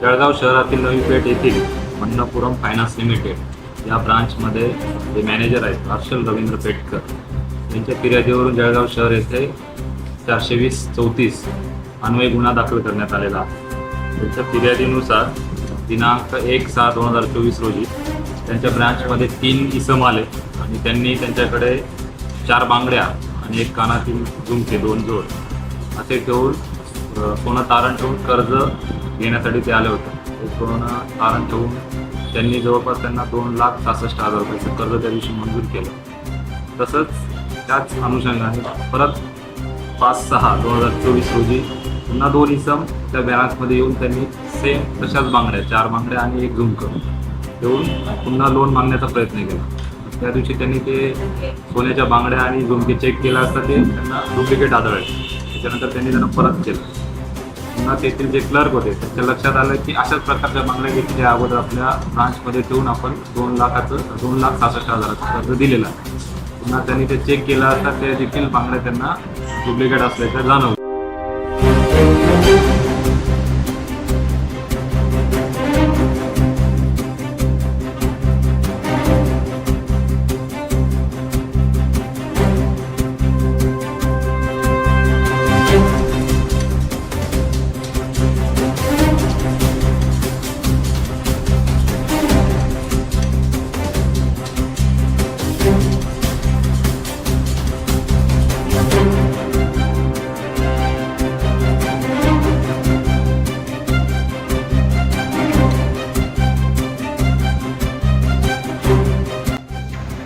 जळगाव शहरातील नवी पेठ येथील अन्नपुरम finance limited या ब्रांचमध्ये जे मॅनेजर आहेत हर्षल रवींद्र पेटकर यांच्या फिर्यादीवरून जळगाव शहर येथे चारशे वीस चौतीस अन्वय गुन्हा दाखल करण्यात आलेला आहे. त्यांच्या फिर्यादीनुसार दिनांक एक सहा दोन हजार चोवीस रोजी त्यांच्या ब्रांचमध्ये तीन इसम आले आणि त्यांनी त्यांच्याकडे चार बांगड्या आणि एक कानातील झुमके दोन जोड असे ठेवून सोनं तारण ठेवून कर्ज घेण्यासाठी ते आले होते. सोनं तारण ठेवून त्यांनी जवळपास त्यांना दोन लाख सहासष्ट हजार रुपयाचं कर्ज त्या दिवशी मंजूर केलं. तसंच त्याच अनुषंगाने परत पाच सहा दोन हजार चोवीस रोजी पुन्हा दोन इसम त्या बँकमध्ये येऊन त्यांनी सेम तशाच बांगड्या चार बांगड्या आणि एक झुमकं देऊन पुन्हा लोन मागण्याचा प्रयत्न केला. त्या दिवशी त्यांनी ते सोन्याच्या बांगड्या आणि झुमके चेक केला असता ते त्यांना डुप्लिकेट आढळले. त्याच्यानंतर त्यांनी त्यांना परत केलं. पुन्हा तेथील जे क्लर्क होते त्यांच्या लक्षात आलं की अशाच प्रकारच्या बांगड्या घेतल्या अगोदर आपल्या ब्रांचमध्ये ठेवून आपण दोन लाखाचं दोन लाख सहासष्ट हजाराचं कर्ज दिलेलं. आहे पुन्हा त्यांनी ते चेक केलं असता ते देखील बांगड्या त्यांना डुप्लिकेट असल्याचं जाणवलं.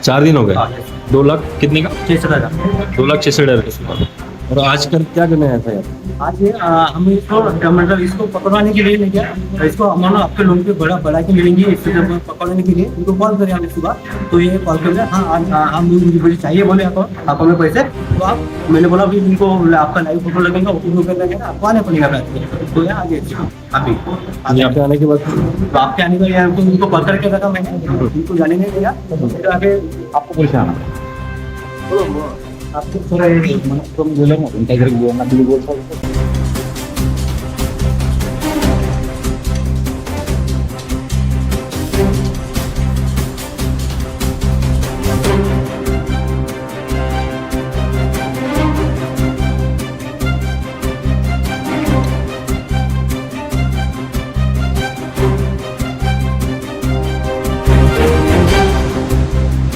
चार दिन हो गए। दो लाख कितने का? छह हजार। दो लाख छह हजार। और आज कर क्या करने आया था? यार आज ये, आ, हम इसको मतलब इसको पकड़वाने के लिए नहीं गया। इसको हमारा आपके लोन पे बड़ा बढ़ा के मिलेंगे इसको जब पकड़ने के लिए। इनको कॉल करें हमने सुबह। तो ये कॉल कर हाँ आज आ, हम मुझे मुझे चाहिए बोले आपको आपको में पैसे। तो आप मैंने बोला कि इनको आपका लाइव फ़ोटो लगेगा फ़ोटो कर लगेगा आपको आने पड़ेगा रात तो यहाँ आगे अभी। यहाँ पे आने के बाद तो आपके आने का यहाँ उनको कॉल करके रखा मैंने। इनको जाने नहीं दिया। फिर आगे आपको पैसे आना आपको थोड़ा ये तुम बोले ना उनका इधर बोलना भी बोल सकते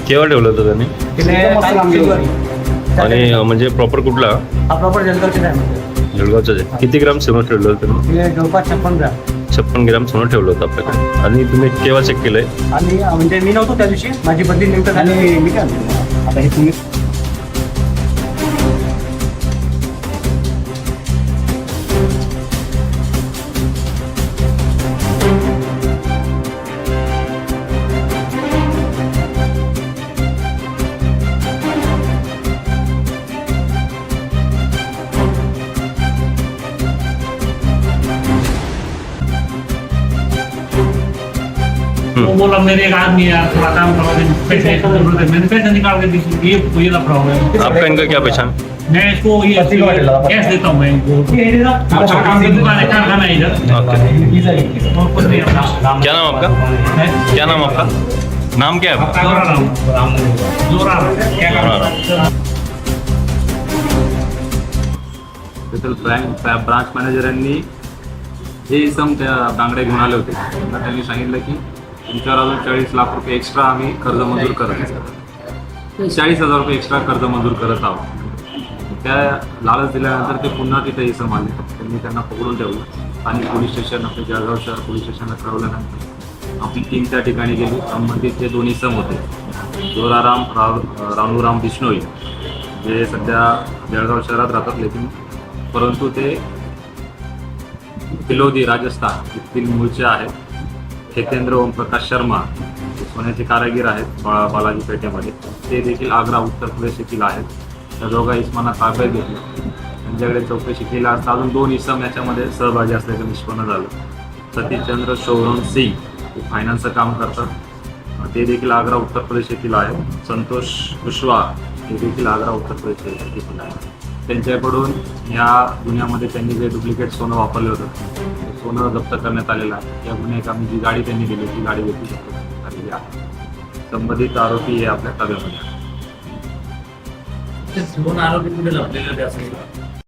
केव्हा ठेवलं होतं त्यांनी आणि म्हणजे प्रॉपर कुठला? हा प्रॉपर जलगावचे आहे जळगावचं आहे. किती ग्राम सोनं ठेवलं होतं हे जवळपास छप्पन ग्राम. छप्पन ग्राम सोनं ठेवलं होतं आपल्याकडे. आणि तुम्ही केव्हा चेक केलंय? आणि म्हणजे मी नव्हतो त्या दिवशी. माझी बदली नेमकं झाली मी काय म्हणतो, आता हे तुम्ही वो बोला मेरे एक आदमी यार थोड़ा काम करवा दे पैसे मैंने पैसे निकाल के दी ये ये लफड़ा हो गया। आपका इनका क्या पहचान? मैं इसको ये कैश देता हूँ मैं इनको। अच्छा काम की दुकान है कारखाना है इधर। अपना क्या नाम आपका? क्या नाम आपका? नाम क्या है ब्रांच मॅनेजरांनी हे इसम त्या बांगड्या घेऊन आले होते त्यांनी सांगितलं की तुमच्यावर अजून चाळीस लाख रुपये एक्स्ट्रा आम्ही कर्ज मंजूर करत चाळीस हजार रुपये एक्स्ट्रा कर्ज मंजूर करत आहोत. त्या लालच दिल्यानंतर ते पुन्हा तिथे इसम आले. त्यांनी त्यांना पकडून ठेवलं. आणि पोलीस स्टेशन आपले जळगाव शहर पोलीस स्टेशनला कळवल्यानंतर आपली टीम त्या ठिकाणी गेली. संबंधित जे दोन इसम होते जोराराम राव राणूराम बिश्नोई जे सध्या जळगाव शहरात राहतात लेकिन परंतु ते फिलोदी राजस्थान येथील मूळचे आहेत. खेतेंद्र ओमप्रकाश शर्मा सोन्याचे कारागीर आहेत बा- बालाजी पेठेमध्ये. ते देखील आग्रा उत्तर प्रदेश येथील आहेत. त्या दोघा इस्मांना ताब्यात घेतलं. त्यांच्याकडे चौकशी केली. असता अजून दोन इसम याच्यामध्ये सहभागी असल्याचं निष्पन्न झालं. सतीशचंद्र शोभन सिंग ते फायनान्सचं काम करतात. ते देखील आग्रा उत्तर प्रदेश येथील आहेत. संतोष कुशवाहा हे देखील आग्रा उत्तर प्रदेश येथील आहेत. त्यांच्याकडून या गुन्ह्यामध्ये त्यांनी जे डुप्लिकेट सोनं वापरलं होतं सोनं जप्त करण्यात आलेलं आहे. या गुन्हेगामी जी गाडी त्यांनी दिली ती गाडी देखील जप्त करण्यात आलेली आहे. संबंधित आरोपी हे आपल्या ताब्यामध्ये आहे दोन आरोपी कुठे लपलेले होते